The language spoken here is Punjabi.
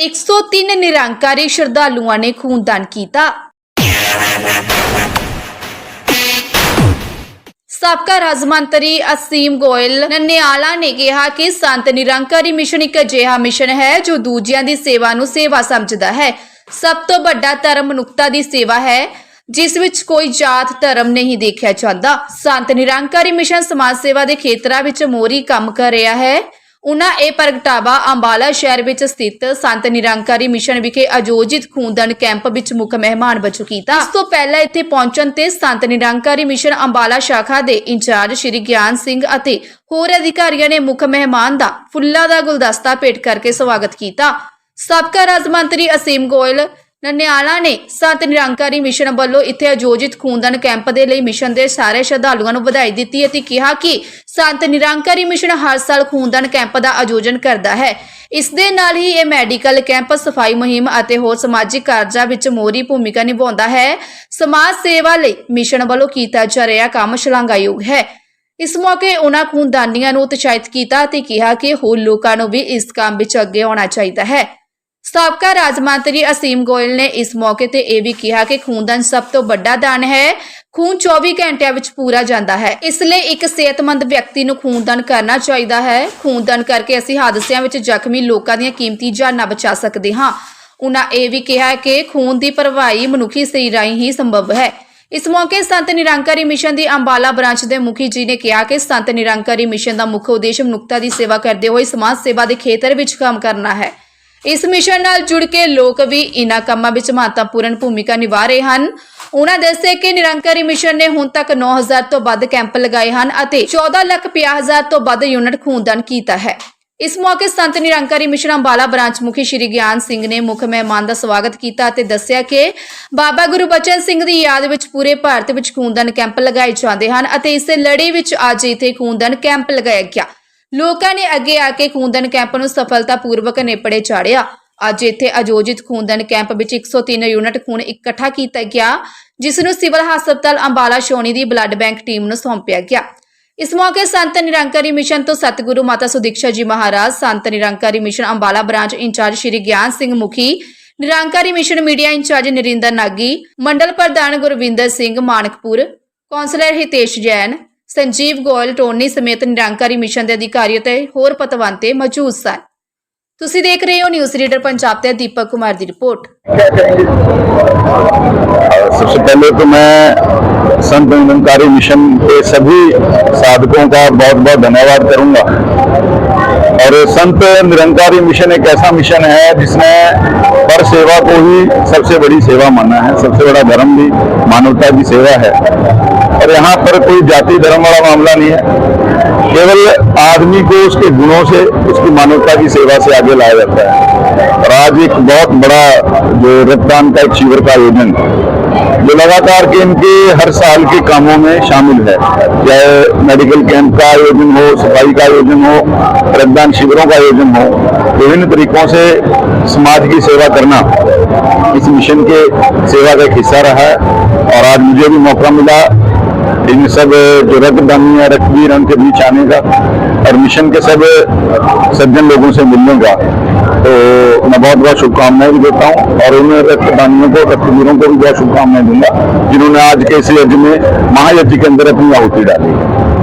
103 ਨਿਰੰਕਾਰੀ ਸ਼ਰਧਾਲੂਆਂ ਨੇ ਖੂਨਦਾਨ ਕੀਤਾ। ਸਾਬਕਾ ਰਾਜ ਮੰਤਰੀ ਅਸੀਮ ਗੋਇਲ ਨਨਿਆਲਾ ਨੇ ਕਿਹਾ ਕਿ ਸੰਤ ਨਿਰੰਕਾਰੀ ਮਿਸ਼ਨ ਇੱਕ ਅਜਿਹਾ ਮਿਸ਼ਨ ਹੈ ਜੋ ਦੂਜਿਆਂ ਦੀ ਸੇਵਾ ਨੂੰ ਸੇਵਾ ਸਮਝਦਾ ਹੈ। ਸਭ ਤੋਂ ਵੱਡਾ ਧਰਮ ਮਨੁੱਖਤਾ ਦੀ ਸੇਵਾ ਹੈ, ਜਿਸ ਵਿੱਚ ਕੋਈ ਜਾਤ, ਧਰਮ ਨਹੀਂ ਦੇਖਿਆ ਜਾਂਦਾ। ਸੰਤ ਨਿਰੰਕਾਰੀ ਮਿਸ਼ਨ ਸਮਾਜ ਸੇਵਾ ਦੇ ਖੇਤਰਾਂ ਵਿੱਚ ਮੋਰੀ ਕੰਮ ਕਰ ਰਿਹਾ ਹੈ। ਉਨ੍ਹਾਂ ਇਹ ਪ੍ਰਗਟਾਵਾ ਅੰਬਾਲਾ ਸ਼ਹਿਰ ਵਿੱਚ ਸਥਿਤ ਸੰਤ ਨਿਰੰਕਾਰੀ ਮਿਸ਼ਨ ਵਿਖੇ ਆਯੋਜਿਤ ਖੂਨਦਾਨ ਕੈਂਪ ਵਿੱਚ ਮੁੱਖ ਮਹਿਮਾਨ ਵਜੋਂ ਕੀਤਾ। ਇਸ ਤੋਂ ਪਹਿਲਾਂ ਇੱਥੇ ਪਹੁੰਚਣ ਤੇ ਸੰਤ ਨਿਰੰਕਾਰੀ ਮਿਸ਼ਨ ਅੰਬਾਲਾ ਸ਼ਾਖਾ ਦੇ ਇੰਚਾਰਜ ਸ਼੍ਰੀ ਗਿਆਨ ਸਿੰਘ ਅਤੇ ਹੋਰ ਅਧਿਕਾਰੀਆਂ ਨੇ ਮੁੱਖ ਮਹਿਮਾਨ ਦਾ ਫੁੱਲਾਂ ਦਾ ਗੁਲਦਸਤਾ ਭੇਟ ਕਰਕੇ ਸਵਾਗਤ ਕੀਤਾ। ਸਾਬਕਾ ਰਾਜ ਮੰਤਰੀ ਅਸੀਮ ਗੋਇਲ ਨਨਿਆਲਾ ਨੇ ਸੰਤ ਨਿਰੰਕਾਰੀ ਮਿਸ਼ਨ ਵੱਲੋਂ ਇੱਥੇ ਆਯੋਜਿਤ ਖੂਨਦਾਨ ਕੈਂਪ ਦੇ ਲਈ ਮਿਸ਼ਨ ਦੇ ਸਾਰੇ ਸ਼ਰਧਾਲੂਆਂ ਨੂੰ ਵਧਾਈ ਦਿੱਤੀ ਅਤੇ ਕਿਹਾ ਕਿ ਸੰਤ ਨਿਰੰਕਾਰੀ ਮਿਸ਼ਨ ਹਰ ਸਾਲ ਖੂਨਦਾਨ ਕੈਂਪ ਦਾ ਆਯੋਜਨ ਕਰਦਾ ਹੈ। ਇਸ ਦੇ ਨਾਲ ਹੀ ਇਹ ਮੈਡੀਕਲ ਕੈਂਪ, ਸਫ਼ਾਈ ਮੁਹਿੰਮ ਅਤੇ ਹੋਰ ਸਮਾਜਿਕ ਕਾਰਜਾਂ ਵਿੱਚ ਮੋਰੀ ਭੂਮਿਕਾ ਨਿਭਾਉਂਦਾ ਹੈ। ਸਮਾਜ ਸੇਵਾ ਲਈ ਮਿਸ਼ਨ ਵੱਲੋਂ ਕੀਤਾ ਜਾ ਰਿਹਾ ਕੰਮ ਸ਼ਲਾਘਾਯੋਗ ਹੈ। ਇਸ ਮੌਕੇ ਉਹਨਾਂ ਖੂਨਦਾਨੀਆਂ ਨੂੰ ਉਤਸ਼ਾਹਿਤ ਕੀਤਾ ਅਤੇ ਕਿਹਾ ਕਿ ਹੋਰ ਲੋਕਾਂ ਨੂੰ ਵੀ ਇਸ ਕੰਮ ਵਿੱਚ ਅੱਗੇ ਆਉਣਾ ਚਾਹੀਦਾ ਹੈ। ਸਾਬਕਾ ਰਾਜ ਮੰਤਰੀ ਅਸੀਮ ਗੋਇਲ ਨੇ ਇਸ ਮੌਕੇ ਤੇ ਇਹ ਵੀ ਕਿਹਾ ਕਿ ਖੂਨਦਾਨ ਸਭ ਤੋਂ ਵੱਡਾ ਦਾਨ ਹੈ। ਖੂਨ 24 ਘੰਟਿਆਂ ਵਿੱਚ ਪੂਰਾ ਜਾਂਦਾ ਹੈ। ਇਸ ਲਈ ਇੱਕ ਸਿਹਤਮੰਦ ਵਿਅਕਤੀ ਨੂੰ ਖੂਨਦਾਨ ਕਰਨਾ ਚਾਹੀਦਾ ਹੈ। ਖੂਨਦਾਨ ਕਰਕੇ ਅਸੀਂ ਹਾਦਸਿਆਂ ਵਿੱਚ ਜ਼ਖਮੀ ਲੋਕਾਂ ਦੀਆਂ ਕੀਮਤੀ ਜਾਨਾਂ ਬਚਾ ਸਕਦੇ ਹਾਂ। ਉਹਨਾਂ ਇਹ ਵੀ ਕਿਹਾ ਕਿ ਖੂਨ ਦੀ ਭਰਵਾਈ ਮਨੁੱਖੀ ਸਰੀਰ ਰਾਹੀਂ ਹੀ ਸੰਭਵ ਹੈ। ਇਸ ਮੌਕੇ ਸੰਤ ਨਿਰੰਕਾਰੀ ਮਿਸ਼ਨ ਦੀ ਅੰਬਾਲਾ ਬ੍ਰਾਂਚ ਦੇ ਮੁਖੀ ਜੀ ਨੇ ਕਿਹਾ ਕਿ ਸੰਤ ਨਿਰੰਕਾਰੀ ਮਿਸ਼ਨ ਦਾ ਮੁੱਖ ਉਦੇਸ਼ ਮਨੁੱਖਤਾ ਦੀ ਸੇਵਾ ਕਰਦੇ ਹੋਏ ਸਮਾਜ ਸੇਵਾ ਦੇ ਖੇਤਰ ਵਿੱਚ ਕੰਮ ਕਰਨਾ ਹੈ। ਇਸ ਮਿਸ਼ਨ ਨਾਲ ਜੁੜ ਕੇ ਲੋਕ ਵੀ ਇਨ੍ਹਾਂ ਕੰਮਾਂ ਵਿੱਚ ਮਹੱਤਵਪੂਰਨ ਭੂਮਿਕਾ ਨਿਭਾ ਰਹੇ ਹਨ। ਉਹਨਾਂ ਦੱਸਿਆ ਕਿ ਨਿਰੰਕਾਰੀ ਮਿਸ਼ਨ ਨੇ ਹੁਣ ਤੱਕ 9000 ਤੋਂ ਵੱਧ ਕੈਂਪ ਲਗਾਏ ਹਨ ਅਤੇ 14 ਲੱਖ 50 ਹਜ਼ਾਰ ਤੋਂ ਵੱਧ ਯੂਨਿਟ ਖੂਨਦਾਨ ਕੀਤਾ ਹੈ। ਇਸ ਮੌਕੇ ਸੰਤ ਨਿਰੰਕਾਰੀ ਮਿਸ਼ਨ ਅੰਬਾਲਾ ਬ੍ਰਾਂਚ ਮੁਖੀ ਸ਼੍ਰੀ ਗਿਆਨ ਸਿੰਘ ਨੇ ਮੁੱਖ ਮਹਿਮਾਨ ਦਾ ਸਵਾਗਤ ਕੀਤਾ ਅਤੇ ਦੱਸਿਆ ਕਿ ਬਾਬਾ ਗੁਰੂ ਬਚਨ ਸਿੰਘ ਦੀ ਯਾਦ ਵਿੱਚ ਪੂਰੇ ਭਾਰਤ ਵਿੱਚ ਖੂਨਦਾਨ ਕੈਂਪ ਲਗਾਏ ਜਾਂਦੇ ਹਨ ਅਤੇ ਇਸੇ ਲੜੀ ਵਿੱਚ ਅੱਜ ਇੱਥੇ ਖੂਨਦਾਨ ਕੈਂਪ ਲਗਾਇਆ ਗਿਆ। ਲੋਕਾਂ ਨੇ ਅੱਗੇ ਆ ਕੇ ਖੂਨਦਾਨ ਕੈਂਪ ਨੂੰ ਸਫਲਤਾਪੂਰਵਕ ਨੇਪੜੇ ਚਾੜਿਆ। ਅੱਜ ਇੱਥੇ ਆਯੋਜਿਤ ਖੂਨਦਾਨ ਕੈਂਪ ਵਿੱਚ 103 ਯੂਨਿਟ ਖੂਨ ਇਕੱਠਾ ਕੀਤਾ ਗਿਆ, ਜਿਸ ਨੂੰ ਸਿਵਲ ਹਸਪਤਾਲ ਅੰਬਾਲਾ ਸ਼ੋਣੀ ਦੀ ਬਲੱਡ ਬੈਂਕ ਟੀਮ ਨੂੰ ਸੌਂਪਿਆ ਗਿਆ। ਇਸ ਮੌਕੇ ਸੰਤ ਨਿਰੰਕਾਰੀ ਮਿਸ਼ਨ ਤੋਂ ਸਤਿਗੁਰੂ ਮਾਤਾ Sudiksha ji Maharaj, Sant Nirankari mission Ambala branch incharge Shri Gian Singh ਮੁਖੀ, Nirankari mission media incharge Narinder Nagi, ਮੰਡਲ ਪ੍ਰਧਾਨ ਗੁਰਵਿੰਦਰ ਸਿੰਘ ਮਾਨਕਪੁਰ, ਕੌਂਸਲਰ ਹਿਤੇਸ਼ ਜੈਨ ਸੰਜੀਵ ਗੋਇਲ ਟੋਨੀ ਸਮੇਤ ਨਿਰੰਕਾਰੀ ਮਿਸ਼ਨ ਦੇ ਅਧਿਕਾਰੀ ਅਤੇ ਹੋਰ ਪਤਵੰਤੇ ਮੌਜੂਦ ਸਨ ਤੁਸੀਂ ਦੇਖ ਰਹੇ ਹੋ ਨਿਊਜ਼ ਰੀਡਰ ਪੰਜਾਬ ਤੇ ਦੀਪਕ ਕੁਮਾਰ ਦੀ ਰਿਪੋਰਟ सबसे पहले तो मैं संत निरंकारी मिशन के सभी साधकों का बहुत बहुत धन्यवाद करूंगा और संत निरंकारी मिशन एक ऐसा मिशन है जिसने पर सेवा को ही सबसे बड़ी सेवा माना है सबसे बड़ा धर्म भी मानवता की सेवा है और यहाँ पर कोई जाति धर्म वाला मामला नहीं है। केवल आदमी को उसके गुणों से, उसकी मानवता की सेवा से आगे लाया जाता है। और आज एक बहुत बड़ा जो रक्तदान का एक शिविर का आयोजन, जो लगातार के इनके हर साल के कामों में शामिल है। चाहे मेडिकल कैंप का आयोजन हो, सफ़ाई का आयोजन हो, रक्तदान शिविरों का आयोजन हो, विभिन्न तरीकों से समाज की सेवा करना इस मिशन के सेवा का एक हिस्सा रहा है। और आज मुझे भी मौका मिला इन सब जो रक्तदानी है रक्तवीर उनके बीच आने का और मिशन के सब सज्जन लोगों से मिलने का। तो मैं बहुत बहुत शुभकामनाएँ भी देता हूँ और उन रक्तदानियों को, रक्तवीरों को भी बहुत शुभकामनाएँ दूँगा, जिन्होंने आज के इस यज्ञ में महायज्ञ के अंदर अपनी आहुति डाली।